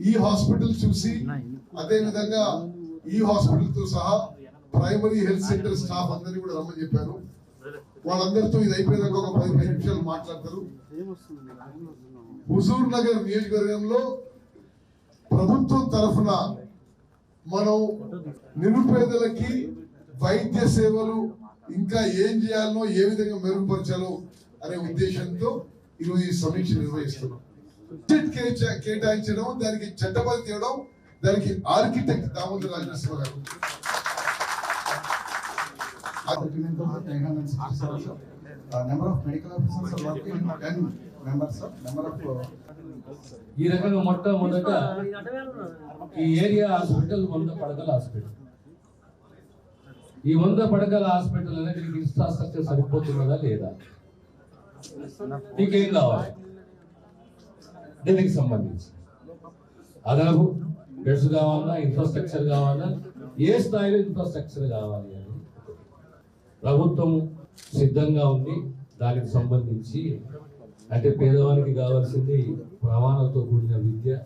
ఈ హాస్పిటల్ చూసి అదే విధంగా ఈ హాస్పిటల్తో సహా ప్రైమరీ హెల్త్ సెంటర్ స్టాఫ్ అందరినీ కూడా రమ్మని చెప్పారు వాళ్ళందరితో ఇది అయిపోయినాక ఒక పది పది నిమిషాలు మాట్లాడతారు. హుజూర్ నగర్ నియోజకవర్గంలో ప్రభుత్వం తరఫున మనం నిరుపేదలకి వైద్య సేవలు ఇంకా ఏం చేయాలనో ఏ విధంగా మెరుగుపరచాలో అనే ఉద్దేశంతో ఈరోజు ఈ సమీక్ష నిర్వహిస్తున్నాం. బడ్జెట్ కేటాయించడం దానికి చట్టబద్ధ చేయడం దానికి ఆర్కిటెక్ట్ దామోదర్ రాజనరసింహ గారు document of the 367, sir. Number of medical officers are working, ten members, sir. Number of, ఈ రకంగా మొట్టమొదట ఈ ఏరియా హాస్పిటల్ వంద పడకల హాస్పిటల్. ఈ వంద పడకల హాస్పిటల్ అనేది ఇన్ఫ్రాస్ట్రక్చర్ సరిపోతున్నదా లేదా? నీకేం కావాలి? దీనికి సంబంధించి. అదనపు బెడ్స్ కావాలా ఇన్ఫ్రాస్ట్రక్చర్ కావాలా ఏ స్థాయిలో ఇన్ఫ్రాస్ట్రక్చర్ కావాలి అని ప్రభుత్వం సిద్ధంగా ఉంది. దానికి సంబంధించి అంటే పేదవానికి కావాల్సింది ప్రమాణాలతో కూడిన విద్య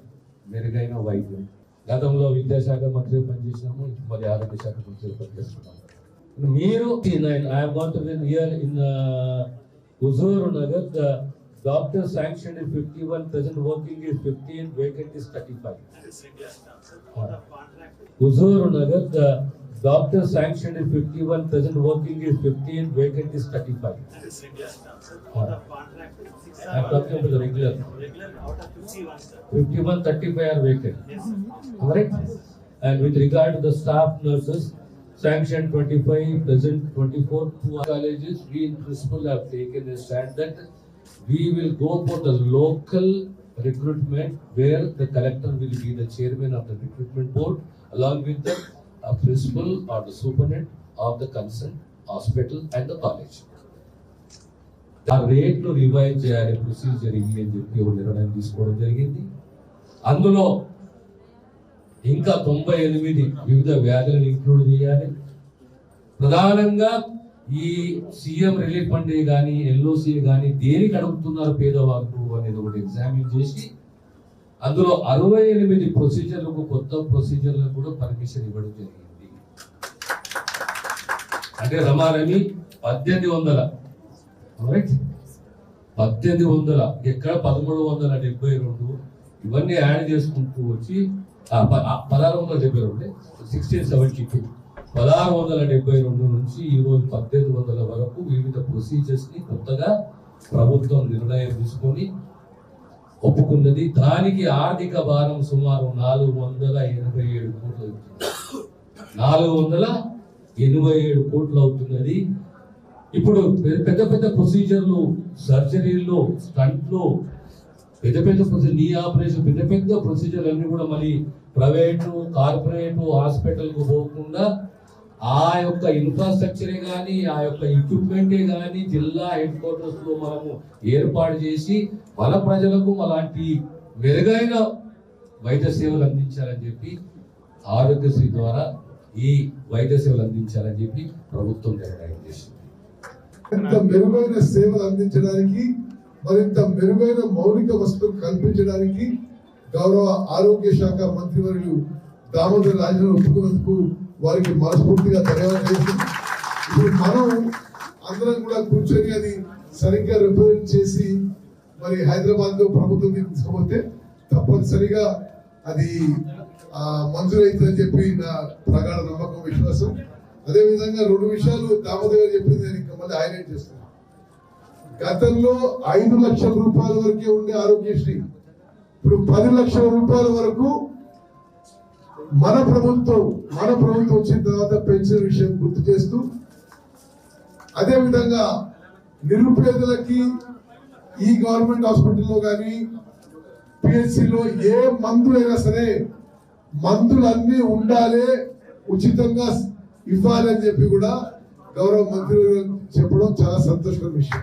మెరుగైన వైద్యం. గతంలో విద్యాశాఖ మంత్రి పనిచేసినాము మరి ఆరోగ్య శాఖ మంత్రి పనిచేస్తున్నాము. మీరు I want year in Huzurnagar the Doctor sanctioned is 51, present working is 15, vacant is 35. Huzur Nagar, the doctor sanctioned is 51, present working is 15, vacant is 35. I'm talking about the regular. Regular out of 51, sir. 51, 35 are vacant. Yes, Correct? And with regard to the staff nurses, sanctioned 25, present 24, two colleges, we in principle have taken a stand that we will go for the local recruitment where the collector will be the chairman of the recruitment board along with the uh, principal or the superintendent of the concerned hospital and the college. ఆ రేట్లు revive చేయాలి procedure ఇవి అని చెప్పి ఒక నిర్ణయం తీసుకోవడం జరిగింది అందులో ఇంకా తొంభై ఎనిమిది వివిధ వ్యాధులను ఇంక్లూడ్ చేయాలి ప్రధానంగా ఈ సీఎం రిలీఫ్ ఫండ్ కానీ ఎల్ఓసి కానీ దేనికి అడుగుతున్నారు పేదవాళ్ళు అనేది ఒకటి ఎగ్జామిన్ చేసి అందులో అరవై ఎనిమిది ప్రొసీజర్లకు కొత్త ప్రొసీజర్లకు కూడా పర్మిషన్ ఇవ్వడం జరిగింది. అంటే రమారమి పద్దెనిమిది వందల రైట్ పద్దెనిమిది వందల ఎక్కడ? పదమూడు వందల డెబ్బై రెండు. ఇవన్నీ యాడ్ చేసుకుంటూ వచ్చి ఆ, ఆ, పదహారు వందల డెబ్బై రెండు సిక్స్టీన్ సెవెంటీ టూ పదహారు వందల డెబ్బై రెండు నుంచి ఈరోజు పద్దెనిమిది వందల వరకు వివిధ ప్రొసీజర్స్ని కొత్తగా ప్రభుత్వం నిర్ణయం తీసుకొని ఒప్పుకున్నది. దానికి ఆర్థిక భారం సుమారు నాలుగు వందల ఎనభై ఏడు కోట్లు అవుతుంది. నాలుగు వందల ఎనభై ఏడు కోట్లు అవుతున్నది. ఇప్పుడు పెద్ద పెద్ద పెద్ద ప్రొసీజర్లు సర్జరీలు స్టంట్లు పెద్ద పెద్ద ప్రొసీజర్ నీ ఆపరేషన్ పెద్ద పెద్ద ప్రొసీజర్లు అన్నీ కూడా మళ్ళీ ప్రైవేటు కార్పొరేట్ హాస్పిటల్కు పోకుండా ఆ యొక్క ఇన్ఫ్రాస్ట్రక్చరే కానీ ఆ యొక్క ఎక్విప్మెంటే కానీ జిల్లా హెడ్ క్వార్టర్స్లో మనము ఏర్పాటు చేసి మన ప్రజలకు అలాంటి మెరుగైన వైద్య సేవలు అందించాలని చెప్పి ఆరోగ్యశ్రీ ద్వారా ఈ వైద్య సేవలు అందించాలని చెప్పి ప్రభుత్వం నిర్ణయం చేసింది. మరింత మెరుగైన సేవలు అందించడానికి మరింత మెరుగైన మౌలిక వసతులు కల్పించడానికి గౌరవ ఆరోగ్య శాఖ మంత్రివర్యులు దామోదర్ రాజన్ ఒప్పుకున్నందుకు వారికి మనస్ఫూర్తిగా ధన్యవాదాలు చేస్తుంది ఇప్పుడు మనం అందరం కూడా కూర్చొని అది సరిగ్గా రిప్రజెంట్ చేసి మరి హైదరాబాద్లో ప్రభుత్వం తీసుకుపోతే తప్పనిసరిగా అది మంజూరవుతుందని మంజూరైతుందని చెప్పి నా ప్రగాఢ నమ్మకం విశ్వాసం. అదే విధంగా రెండు విషయాలు దామోదర్ గారు చెప్పింది నేను ఇంకా మళ్ళీ హైలైట్ చేస్తున్నాను గతంలో ఐదు లక్షల రూపాయల వరకే ఉండే ఆరోగ్యశ్రీ. ఇప్పుడు పది లక్షల రూపాయల వరకు మన ప్రభుత్వం మన ప్రభుత్వం వచ్చిన తర్వాత పెన్షన్ విషయం గుర్తు చేస్తూ అదేవిధంగా నిరుపేదలకి ఈ గవర్నమెంట్ హాస్పిటల్లో కానీ పిహెచ్సిలో ఏ మందులైనా సరే మందులన్నీ ఉండాలి ఉచితంగా ఇవ్వాలని చెప్పి కూడా గౌరవ మంత్రి చెప్పడం చాలా సంతోషకర విషయం.